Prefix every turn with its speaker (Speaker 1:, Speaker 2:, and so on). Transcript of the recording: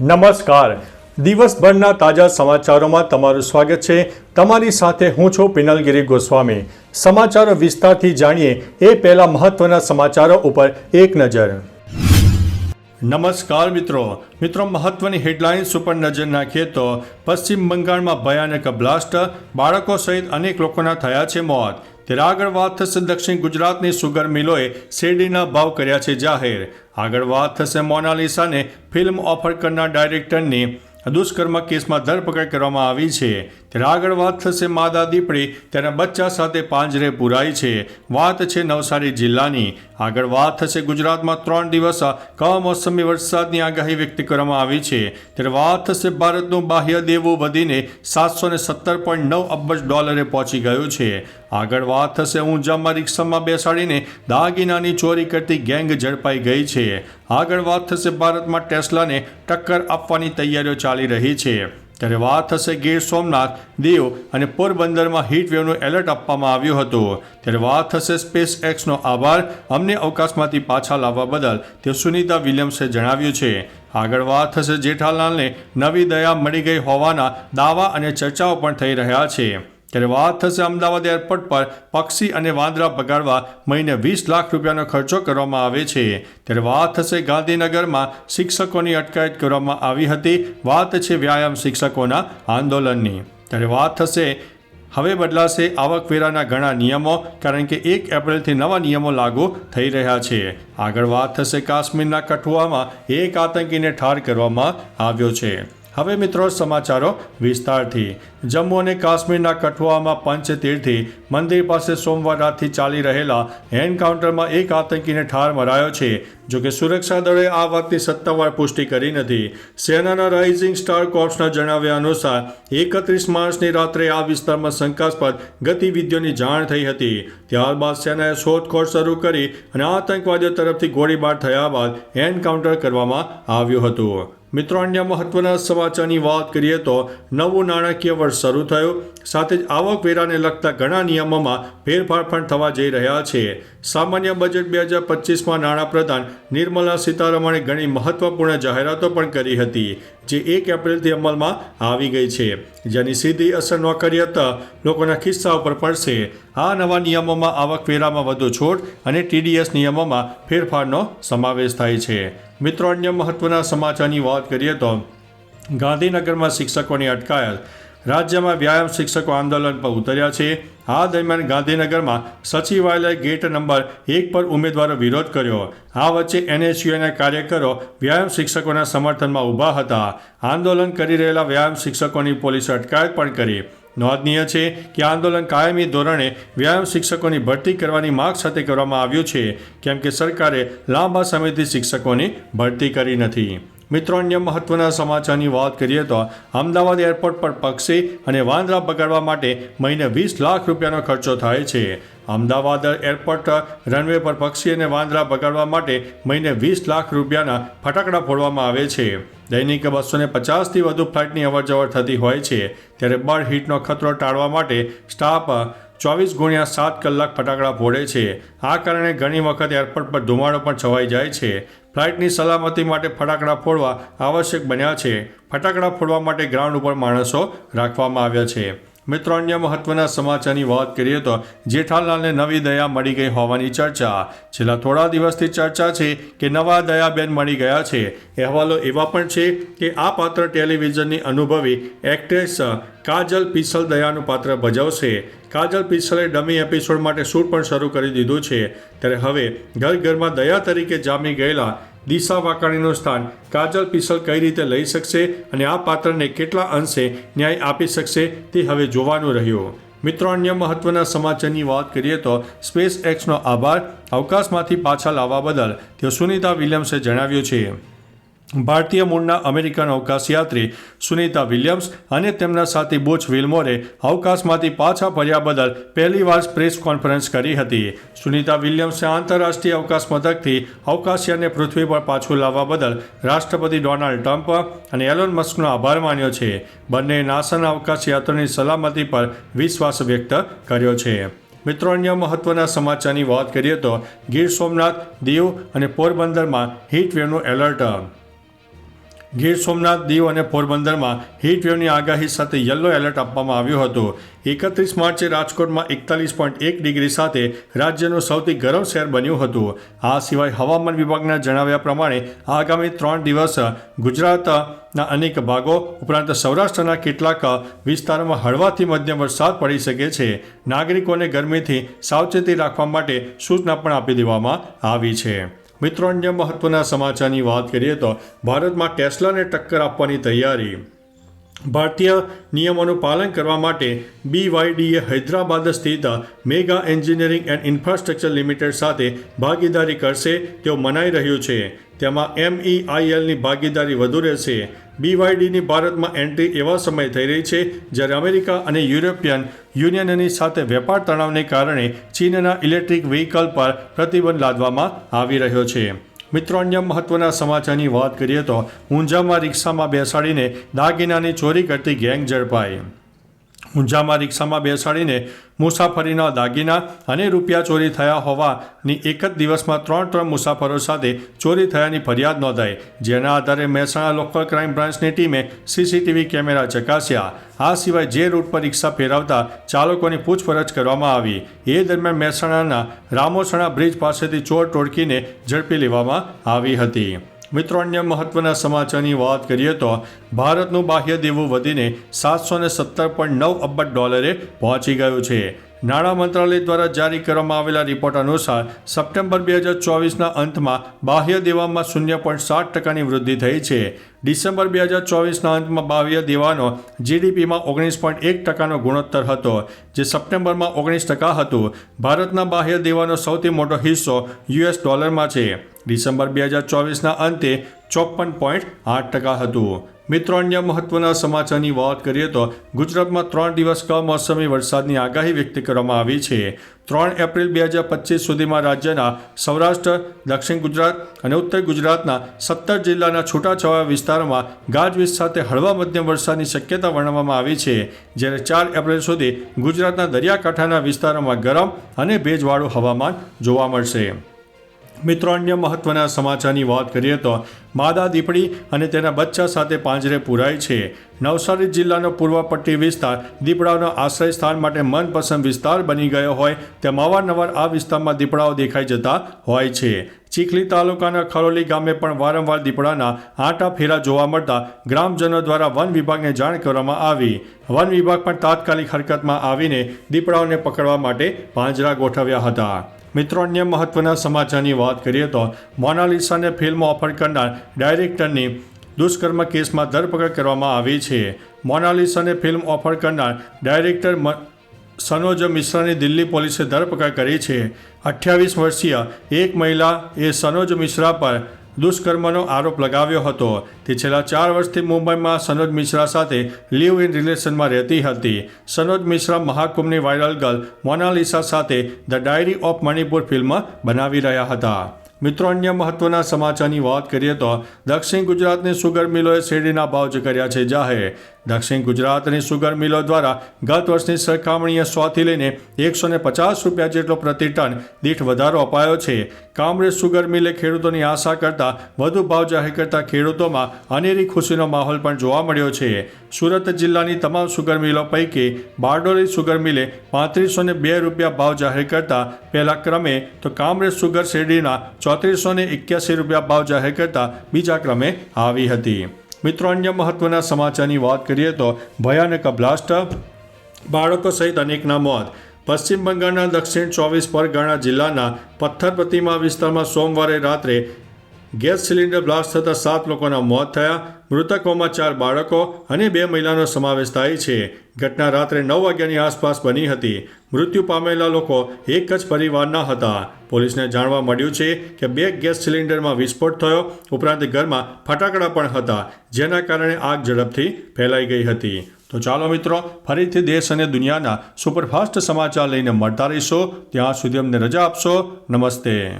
Speaker 1: નમસ્કાર. દિવસભરના તાજા સમાચારોમાં તમારું સ્વાગત છે. તમારી સાથે હું છું પિનલગીરી ગોસ્વામી. સમાચારો વિસ્તારથી જાણીએ એ પહેલા મહત્વના સમાચારો ઉપર એક નજર. નમસ્કાર મિત્રો. મિત્રો, મહત્વની હેડલાઇન્સ ઉપર નજર નાખીએ તો પશ્ચિમ બંગાળમાં ભયાનક બ્લાસ્ટ, બાળકો સહિત અનેક લોકોના થયા છે મોત. ત્યારે આગળ વાત થશે દક્ષિણ ગુજરાતની સુગર મિલોએ શેરડીના ભાવ કર્યા છે જાહેર. આગળ વાત થશે મોનાલિસાને ફિલ્મ ઓફર કરનાર ડાયરેક્ટરની દુષ્કર્મ કેસમાં ધરપકડ કરવામાં આવી છે. ત્યારે આગળ વાત થશે માદા દીપડી, તેના બચ્ચા સાથે પાંજરે પુરાઈ છે. વાત છે નવસારી જિલ્લાની. આગળ વાત થશે ગુજરાતમાં ત્રણ દિવસ કમોસમી વરસાદની આગાહી વ્યક્ત કરવામાં આવી છે. ત્યારે વાત થશે ભારતનું બાહ્ય દેવું વધીને સાતસો ને સત્તર પોઈન્ટ નવ અબજ ડોલરે પહોંચી ગયું છે. આગળ વાત થશે ઊંઝામાં રિક્ષામાં બેસાડીને દાગીનાની ચોરી કરતી ગેંગ ઝડપાઈ ગઈ છે. આગળ વાત થશે ભારતમાં ટેસ્લાને ટક્કર આપવાની તૈયારીઓ ચાલી રહી છે. ત્યારે વાત થશે ગીર સોમનાથ, દીવ અને પોરબંદરમાં હીટવેવનું એલર્ટ આપવામાં આવ્યું હતું. ત્યારે વાત થશે સ્પેસ એક્સનો આભાર. અમને અવકાશમાંથી પાછા લાવવા બદલ તે સુનિતા વિલિયમ્સે જણાવ્યું છે. આગળ વાત થશે જેઠાલાલને. નવી દયા મળી ગઈ હોવાના દાવા અને ચર્ચાઓ પણ થઈ રહ્યા છે. ત્યારે વાત થશે અમદાવાદ એરપોર્ટ પર પક્ષી અને વાંદરા બગાડવા મહિને વીસ લાખ રૂપિયાનો ખર્ચો કરવામાં આવે છે. ત્યારે વાત થશે ગાંધીનગરમાં શિક્ષકોની અટકાયત કરવામાં આવી હતી. વાત છે વ્યાયામ શિક્ષકોના આંદોલનની. ત્યારે વાત થશે હવે બદલાશે આવકવેરાના ઘણા નિયમો, કારણ કે એક એપ્રિલથી નવા નિયમો લાગુ થઈ રહ્યા છે. આગળ વાત થશે કાશ્મીરના કઠુઆમાં એક આતંકીને ઠાર કરવામાં આવ્યો છે. હવે મિત્રો સમાચારો વિસ્તારથી. જમ્મુ અને કાશ્મીરના કઠુઆમાં પંચતીર્થી મંદિર પાસે સોમવાર રાતથી ચાલી રહેલા એન્કાઉન્ટરમાં એક આતંકીને ઠાર મરાયો છે, જો કે સુરક્ષા દળે આ વાતની સત્તાવાર પુષ્ટિ કરી નથી. સેનાના રાઇઝિંગ સ્ટાર કોર્પ્સના જણાવ્યા અનુસાર, એકત્રીસ માર્ચની રાત્રે આ વિસ્તારમાં શંકાસ્પદ ગતિવિધિઓની જાણ થઈ હતી. ત્યારબાદ સેનાએ શોધખોળ શરૂ કરી અને આતંકવાદીઓ તરફથી ગોળીબાર થયા બાદ એન્કાઉન્ટર કરવામાં આવ્યું હતું. મિત્રો મહત્વના સમાચારની વાત કરીએ તો નવું નાણાકીય વર્ષ શરૂ થયું. સાથે જ આવકવેરાને લગતા ઘણા નિયમોમાં ફેરફાર પણ થવા જઈ રહ્યા છે. સામાન્ય બજેટ બે હજાર પચીસમાં નાણાપ્રધાન નિર્મલા સીતારમણે ઘણી મહત્વપૂર્ણ જાહેરાતો પણ કરી હતી. જે એક એપ્રિલથી અમલમાં આવી ગઈ છે, જેની સીધી અસર નોકરિયાત લોકોના ખિસ્સા ઉપર પડશે. આ નવા નિયમોમાં આવકવેરામાં વધુ છૂટ અને ટીડીએસ નિયમોમાં ફેરફારનો સમાવેશ થાય છે. મિત્રો, અન્ય મહત્વના સમાચારની વાત કરીએ તો, ગાંધીનગરમાં શિક્ષકોની અટકાયત. રાજ્યમાં વ્યાયામ શિક્ષકો આંદોલન પર ઉતર્યા છે. આ દરમિયાન ગાંધીનગરમાં સચિવાલય ગેટ નંબર એક પર ઉમેદવારો વિરોધ કર્યો. આ વચ્ચે એનએસયુના કાર્યકરો વ્યાયામ શિક્ષકોના સમર્થનમાં ઊભા હતા. આંદોલન કરી રહેલા વ્યાયામ શિક્ષકોની પોલીસે અટકાયત પણ કરી. નોંધનીય છે કે આંદોલન કાયમી ધોરણે વ્યાયામ શિક્ષકોની ભરતી કરવાની માંગ સાથે કરવામાં આવ્યું છે, કેમ કે સરકારે લાંબા સમયથી શિક્ષકોની ભરતી કરી નથી. મિત્રો, અન્ય મહત્વના સમાચારની વાત કરીએ તો અમદાવાદ એરપોર્ટ પર પક્ષી અને વાંદરા બગાડવા માટે મહિને વીસ લાખ રૂપિયાનો ખર્ચો થાય છે. અમદાવાદ એરપોર્ટ રનવે પર પક્ષી અને વાંદરા બગાડવા માટે મહિને વીસ લાખ રૂપિયાના ફટાકડા ફોડવામાં આવે છે. દૈનિક બસો ને પચાસથી વધુ ફ્લાઇટની અવરજવર થતી હોય છે. ત્યારે બર્ડ હીટનો ખતરો ટાળવા માટે સ્ટાફ ચોવીસ ગુણ્યા સાત કલાક ફટાકડા ફોડે છે. આ કારણે ઘણી વખત એરપોર્ટ પર ધુમાડો પણ છવાઈ જાય છે. ફ્લાઇટની સલામતી માટે ફટાકડા ફોડવા આવશ્યક બન્યા છે. ફટાકડા ફોડવા માટે ગ્રાઉન્ડ ઉપર માણસો રાખવામાં આવ્યા છે. મિત્રો, અન્ય મહત્વના સમાચારની વાત કરીએ તો જેઠાલાલને નવી દયા મળી ગઈ હોવાની ચર્ચા. છેલ્લા થોડા દિવસથી ચર્ચા છે કે નવા દયાબેન મળી ગયા છે. અહેવાલો એવા પણ છે કે આ પાત્ર ટેલિવિઝનની અનુભવી એક્ટ્રેસ કાજલ પિસલ દયાનું પાત્ર ભજવશે. કાજલ પિસલે ડમી એપિસોડ માટે શૂટ પણ શરૂ કરી દીધું છે. ત્યારે હવે ઘર ઘરમાં દયા તરીકે જામી ગયેલા દિશા વાકાણીનું સ્થાન કાજલ પિસલ કઈ રીતે લઈ શકશે અને આ પાત્રને કેટલા અંશે ન્યાય આપી શકશે તે હવે જોવાનું રહ્યું. મિત્રો, અન્ય મહત્વના સમાચારની વાત કરીએ તો સ્પેસ એક્સનો આભાર. અવકાશમાંથી પાછા લાવવા બદલ તેઓ સુનિતા વિલિયમ્સે જણાવ્યું છે. ભારતીય મૂળના અમેરિકન અવકાશયાત્રી સુનિતા વિલિયમ્સ અને તેમના સાથી બુચ વિલમોરે અવકાશમાંથી પાછા ફર્યા બદલ પહેલીવાર પ્રેસ કોન્ફરન્સ કરી હતી. સુનિતા વિલિયમ્સે આંતરરાષ્ટ્રીય અવકાશ મથકથી અવકાશયાનને પૃથ્વી પર પાછું લાવવા બદલ રાષ્ટ્રપતિ ડોનાલ્ડ ટ્રમ્પ અને એલોન મસ્કનો આભાર માન્યો છે. બંને નાસાના અવકાશયાત્રાની સલામતી પર વિશ્વાસ વ્યક્ત કર્યો છે. મિત્રો, અન્ય મહત્વના સમાચારની વાત કરીએ તો ગીર સોમનાથ દીવ અને પોરબંદરમાં હીટ વેવનું એલર્ટ ગીર સોમનાથ દીવ અને પોરબંદરમાં વેવની આગાહી સાથે યલો એલર્ટ આપવામાં આવ્યું હતું. એકત્રીસ માર્ચે રાજકોટમાં એકતાલીસ પોઈન્ટ એક ડિગ્રી સાથે રાજ્યનું સૌથી ગરમ શહેર બન્યું હતું. આ સિવાય હવામાન વિભાગના જણાવ્યા પ્રમાણે આગામી ત્રણ દિવસ ગુજરાતના અનેક ભાગો ઉપરાંત સૌરાષ્ટ્રના કેટલાક વિસ્તારોમાં હળવાથી મધ્યમ વરસાદ પડી શકે છે. નાગરિકોને ગરમીથી સાવચેતી રાખવા માટે સૂચના પણ આપી દેવામાં આવી છે. મિત્રો અન્ય મહત્વના સમાચારની વાત કરીએ તો ભારતમાં ટેસ્લાને ટક્કર આપવાની તૈયારી. ભારતીય નિયમોનું પાલન કરવા માટે બીવાયડીએ હૈદરાબાદ સ્થિત mega engineering and infrastructure limited સાથે ભાગીદારી કરશે તેવું મનાઈ રહ્યું છે. તેમાં એમઈઆઈએલની ભાગીદારી વધુ રહેશે. બીવાયડીની ભારતમાં એન્ટ્રી એવા સમય થઈ રહી છે જ્યારે અમેરિકા અને યુરોપિયન યુનિયનની સાથે વેપાર તણાવને કારણે ચીનના ઇલેક્ટ્રિક વ્હીકલ પર પ્રતિબંધ લાદવામાં આવી રહ્યો છે. મિત્રો, અન્ય મહત્વના સમાચારની વાત કરીએ તો ઊંઝામાં રિક્ષામાં બેસાડીને દાગીનાની ચોરી કરતી ગેંગ ઝડપાઈ. ઊંઝામાં રિક્ષામાં બેસાડીને મુસાફરીના દાગીના અને રૂપિયા ચોરી થયા હોવાની એક જ દિવસમાં ત્રણ ત્રણ મુસાફરો સાથે ચોરી થયાની ફરિયાદ નોંધાઈ. જેના આધારે મહેસાણા લોકલ ક્રાઇમ બ્રાન્ચની ટીમે સીસીટીવી કેમેરા ચકાસ્યા. આ સિવાય જે રૂટ પર રિક્ષા ફેરવતા ચાલકોની પૂછપરછ કરવામાં આવી. એ દરમિયાન મહેસાણાના રામોસણા બ્રિજ પાસેથી ચોર ટોળકીને ઝડપી લેવામાં આવી હતી. મિત્રો, અન્ય મહત્વના સમાચારની વાત કરીએ તો ભારતનું બાહ્ય દેવું વધીને સાતસો ને સત્તર પોઈન્ટ નવ અબજ ડોલરે પહોંચી ગયું છે. નાણાં મંત્રાલય દ્વારા જારી કરવામાં આવેલા રિપોર્ટ અનુસાર સપ્ટેમ્બર બે હજાર ચોવીસના અંતમાં બાહ્ય દેવામાં શૂન્ય પોઈન્ટ સાત ટકાની વૃદ્ધિ થઈ છે. ડિસેમ્બર બે હજાર ચોવીસના અંતમાં બાહ્ય દેવાનો જીડીપીમાં ઓગણીસ પોઈન્ટ એક ટકાનો ગુણોત્તર હતો, જે સપ્ટેમ્બરમાં ઓગણીસ ટકા હતું. ભારતના બાહ્ય દેવાનો સૌથી મોટો હિસ્સો યુએસ ડોલરમાં છે. ડિસેમ્બર બે હજાર ચોવીસના અંતે ચોપન પોઈન્ટ આઠ ટકા હતું. મિત્રો, અન્ય મહત્વના સમાચારની વાત કરીએ તો ગુજરાતમાં ત્રણ દિવસ કમોસમી વરસાદની આગાહી વ્યક્ત કરવામાં આવી છે. ત્રણ એપ્રિલ બે હજાર પચીસ સુધીમાં રાજ્યના સૌરાષ્ટ્ર, દક્ષિણ ગુજરાત અને ઉત્તર ગુજરાતના સત્તર જિલ્લાના છૂટાછવાયા વિસ્તારોમાં ગાજવીજ સાથે હળવા મધ્યમ વરસાદની શક્યતા વર્ણવવામાં આવી છે. જ્યારે ચાર એપ્રિલ સુધી ગુજરાતના દરિયાકાંઠાના વિસ્તારોમાં ગરમ અને ભેજવાળું હવામાન જોવા મળશે. મિત્રો અન્ય મહત્વના સમાચારની વાત કરીએ તો માદા દીપડી અને તેના બચ્ચા સાથે પાંજરે પુરાય છે. નવસારી જિલ્લાનો પૂર્વ પટ્ટી વિસ્તાર દીપડાઓનો આશ્રય સ્થાન માટે મનપસંદ વિસ્તાર બની ગયો હોય તેમ અવારનવાર આ વિસ્તારમાં દીપડાઓ દેખાઈ જતા હોય છે. ચીખલી તાલુકાના ખરોલી ગામે પણ વારંવાર દીપડાના આંટા ફેરા જોવા મળતા ગ્રામજનો દ્વારા વન વિભાગને જાણ કરવામાં આવી. વન વિભાગ પણ તાત્કાલિક હરકતમાં આવીને દીપડાઓને પકડવા માટે પાંજરા ગોઠવ્યા હતા. મિત્રો, અન્ય મહત્વના સમાચારની વાત કરીએ તો મોનાલિસાને ફિલ્મ ઓફર કરનાર ડાયરેક્ટરની દુષ્કર્મ કેસમાં ધરપકડ કરવામાં આવી છે. મોનાલિસાને ફિલ્મ ઓફર કરનાર ડાયરેક્ટર સનોજ મિશ્રાની દિલ્હી પોલીસે ધરપકડ કરી છે. અઠ્યાવીસ વર્ષીય એક મહિલા એ સનોજ મિશ્રા પર દુષ્કર્મનો આરોપ લગાવ્યો હતો. તે છેલ્લા ચાર વર્ષથી મુંબઈમાં સનોજ મિશ્રા સાથે લીવ ઇન રિલેશનમાં રહેતી હતી. સનોજ મિશ્રા મહાકુંભની વાયરલ ગર્લ મોનાલિસા સાથે the diary of Manipur film બનાવી રહ્યા હતા. મિત્રો, અન્ય મહત્વના સમાચારની વાત કરીએ તો દક્ષિણ ગુજરાતની સુગર મિલોએ શેરડીના ભાવ જ કર્યા છે જાહેર. દક્ષિણ ગુજરાતની સુગર મિલો દ્વારા ગત વર્ષની સરખામણીએ સોથી લઈને એકસો ને પચાસ રૂપિયા જેટલો પ્રતિ ટન દીઠ વધારો અપાયો છે. કામરેજ સુગર મિલે ખેડૂતોની આશા કરતાં વધુ ભાવ જાહેર કરતા ખેડૂતોમાં અનેરી ખુશીનો માહોલ પણ જોવા મળ્યો છે. સુરત જિલ્લાની તમામ સુગર મિલો પૈકી બારડોલી સુગર મિલે પાંત્રીસો ને બે રૂપિયા ભાવ જાહેર કરતા પહેલા ક્રમે તો કામરેજ સુગર શેરડીના ચોત્રીસો ને રૂપિયા ભાવ જાહેર કરતા બીજા ક્રમે આવી હતી. મિત્રો, અન્ય મહત્વના સમાચારની વાત કરીએ તો ભયાનક બ્લાસ્ટ બાળકો સહિત અનેકના મોત. પશ્ચિમ બંગાળના દક્ષિણ ચોવીસ પરગણા જિલ્લાના પથ્થર વિસ્તારમાં સોમવારે રાત્રે ગેસ સિલિન્ડર બ્લાસ્ટ થતાં સાત લોકોના મોત થયા. મૃતકોમાં ચાર બાળકો અને બે મહિલાનો સમાવેશ થાય છે. ઘટના રાત્રે નવ વાગ્યાની આસપાસ બની હતી. મૃત્યુ પામેલા લોકો એક જ પરિવારના હતા. પોલીસને જાણવા મળ્યું છે કે બે ગેસ સિલિન્ડરમાં વિસ્ફોટ થયો. ઉપરાંત ઘરમાં ફટાકડા પણ હતા, જેના કારણે આગ ઝડપથી ફેલાઈ ગઈ હતી. તો ચાલો મિત્રો, ફરીથી દેશ અને દુનિયાના સુપરફાસ્ટ સમાચાર લઈને મળતા રહીશો. ત્યાં સુધી અમને રજા આપશો. નમસ્તે.